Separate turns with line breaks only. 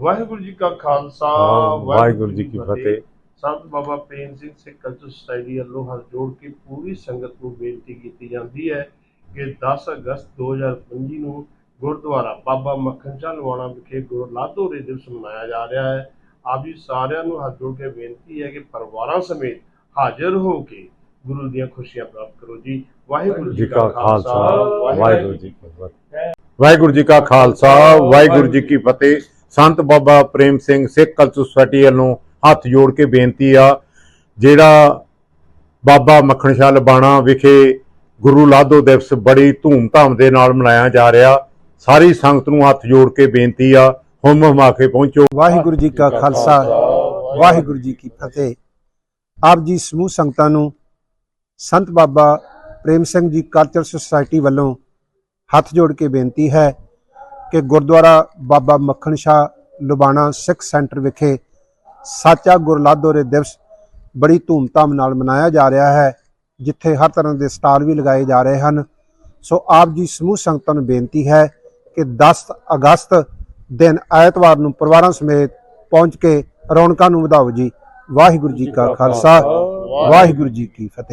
ਵਾਹਿਗੁਰੂ ਜੀ ਕਾ ਖਾਲਸਾ
ਵਾਹਿਗੁਰੂ ਜੀ ਕੀ ਫਤਿਹ।
ਸੰਤ ਬਾਬਾ ਪ੍ਰੇਮ ਸਿੰਘ ਸਿੱਖ ਕਲਚਰ ਸੁਸਾਇਟੀ ਵੱਲੋਂ ਹੱਥ ਜੋੜ ਕੇ ਪੂਰੀ ਸੰਗਤ ਨੂੰ ਬੇਨਤੀ ਕੀਤੀ ਜਾਂਦੀ ਹੈ ਕਿ 10 ਅਗਸਤ 2025 ਨੂੰ ਗੁਰਦੁਆਰਾ ਬਾਬਾ ਮੱਖਣ ਸ਼ਾਹ ਲਵਾਣਾ ਵਿਖੇ ਗੁਰੂ ਲਾਧੋ ਦੇ ਦਿਵਸ ਮਨਾਇਆ ਜਾ ਰਿਹਾ ਹੈ। ਆਪ ਜੀ ਸਾਰਿਆਂ ਨੂੰ ਹੱਥ ਜੋੜ ਕੇ ਬੇਨਤੀ ਹੈ ਕਿ ਪਰਿਵਾਰਾਂ ਸਮੇਤ ਹਾਜ਼ਰ ਹੋ ਕੇ ਗੁਰੂ ਦੀਆਂ ਖੁਸ਼ੀਆਂ ਪ੍ਰਾਪਤ ਕਰੋ ਜੀ। ਵਾਹਿਗੁਰੂ
ਜੀ ਕਾ ਖਾਲਸਾ ਵਾਹਿਗੁਰੂ ਜੀ ਕੀ ਫਤਿਹ। ਵਾਹਿਗੁਰੂ ਜੀ ਕਾ ਖਾਲਸਾ ਵਾਹਿਗੁਰੂ ਜੀ ਕੀ ਫਤਿਹ। ਸੰਤ ਬਾਬਾ ਪ੍ਰੇਮ ਸਿੰਘ ਸਿੱਖ ਕਲਚਰ ਸੁਸਾਇਟੀ ਵੱਲੋਂ ਹੱਥ ਜੋੜ ਕੇ ਬੇਨਤੀ ਆ, ਜਿਹੜਾ ਬਾਬਾ ਮੱਖਣ ਸ਼ਾਹ ਲਬਾਣਾ ਵਿਖੇ ਗੁਰੂ ਲਾਧੋ ਦਿਵਸ ਬੜੀ ਧੂਮ-ਧਾਮ ਦੇ ਨਾਲ ਮਨਾਇਆ ਜਾ ਰਿਹਾ, ਸਾਰੀ ਸੰਗਤ ਨੂੰ ਹੱਥ ਜੋੜ ਕੇ ਬੇਨਤੀ ਆ, ਹੁਮ ਹੁਮਾ ਕੇ ਪਹੁੰਚੋ।
ਵਾਹਿਗੁਰੂ ਜੀ ਕਾ ਖਾਲਸਾ, ਵਾਹਿਗੁਰੂ ਜੀ ਕੀ ਫਤਿਹ। ਆਪ ਜੀ ਸਮੂਹ ਸੰਗਤਾਂ ਨੂੰ ਸੰਤ ਬਾਬਾ ਪ੍ਰੇਮ ਸਿੰਘ ਜੀ ਕਲਚਰ ਸੁਸਾਇਟੀ ਵੱਲੋਂ ਹੱਥ ਜੋੜ ਕੇ ਬੇਨਤੀ ਹੈ ਕਿ ਗੁਰਦੁਆਰਾ ਬਾਬਾ ਮੱਖਣ ਸ਼ਾਹ ਲੁਬਾਣਾ ਸਿੱਖ ਸੈਂਟਰ ਵਿਖੇ ਸਾਚਾ ਗੁਰਲਾਧੋ ਦੇ ਦਿਵਸ ਬੜੀ ਧੂਮਧਾਮ ਨਾਲ ਮਨਾਇਆ ਜਾ ਰਿਹਾ ਹੈ ਜਿੱਥੇ ਹਰ ਤਰ੍ਹਾਂ ਦੇ ਸਟਾਲ ਵੀ ਲਗਾਏ ਜਾ ਰਹੇ ਹਨ। ਸੋ ਆਪ ਜੀ ਸਮੂਹ ਸੰਗਤਾਂ ਨੂੰ ਬੇਨਤੀ ਹੈ ਕਿ 10 ਅਗਸਤ ਦਿਨ ਐਤਵਾਰ ਨੂੰ ਪਰਿਵਾਰਾਂ ਸਮੇਤ ਪਹੁੰਚ ਕੇ ਰੌਣਕਾਂ ਨੂੰ ਵਧਾਓ ਜੀ। ਵਾਹਿਗੁਰੂ ਜੀ ਕਾ ਖਾਲਸਾ ਵਾਹਿਗੁਰੂ ਜੀ ਕੀ ਫਤਿਹ।